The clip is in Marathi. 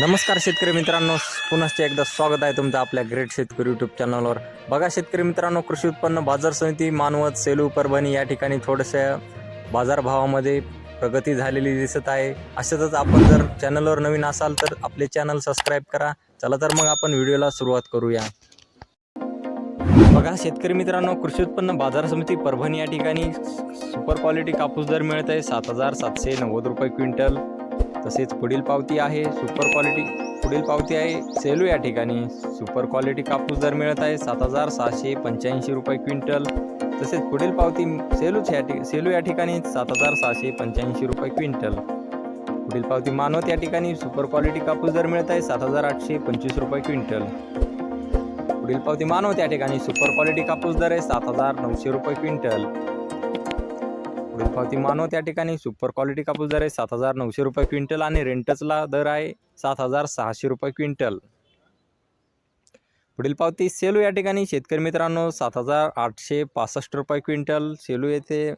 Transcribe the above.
नमस्कार शेतकरी मित्रांनो पुन्हा एकदा स्वागत आहे तुमचं आपल्या ग्रेट शेतकरी यूट्यूब चॅनलवर बघा शेतकरी मित्रांनो कृषी उत्पन्न बाजार समिती मानवत सेलू परभणी या ठिकाणी थोड्याशा बाजारभावामध्ये प्रगती झालेली दिसत आहे. अशातच आपण जर चॅनलवर नवीन असाल तर आपले चॅनल सबस्क्राईब करा. चला तर मग आपण व्हिडिओला सुरुवात करूया. बघा शेतकरी मित्रांनो कृषी उत्पन्न बाजार समिती परभणी या ठिकाणी सुपर क्वालिटी कापूस दर मिळत आहे सात हजार सातशे नव्वद रुपये क्विंटल. तसेच पुढील पावती आहे सुपर क्वालिटी. पुढील पावती आहे सेलू या ठिकाणी. सुपर क्वालिटी कापूस दर मिळत आहे सात हजार सहाशे पंच्याऐंशी रुपये क्विंटल. तसेच पुढील पावती सेलूच या ठिक सेलू या ठिकाणी सात हजार सहाशे पंच्याऐंशी रुपये क्विंटल. पुढील पावती मानवत या ठिकाणी सुपर क्वालिटी कापूस दर मिळत आहे सात हजार आठशे पंचवीस रुपये क्विंटल. पुढील पावती मानवत या ठिकाणी सुपर क्वालिटी कापूस दर आहे सात हजार नऊशे रुपये क्विंटल. पावती मानव त्या ठिकाणी सुपर क्वालिटी कापूस दर आहे. सात हजार नऊशे रुपये क्विंटल आणि रेंटचला दर आहे सात हजार सहाशे रुपये क्विंटल पुढील पावती सेलू या ठिकाणी. शेतकरी मित्रांनो सात हजार आठशे पासष्ट रुपये क्विंटल सेलू येथे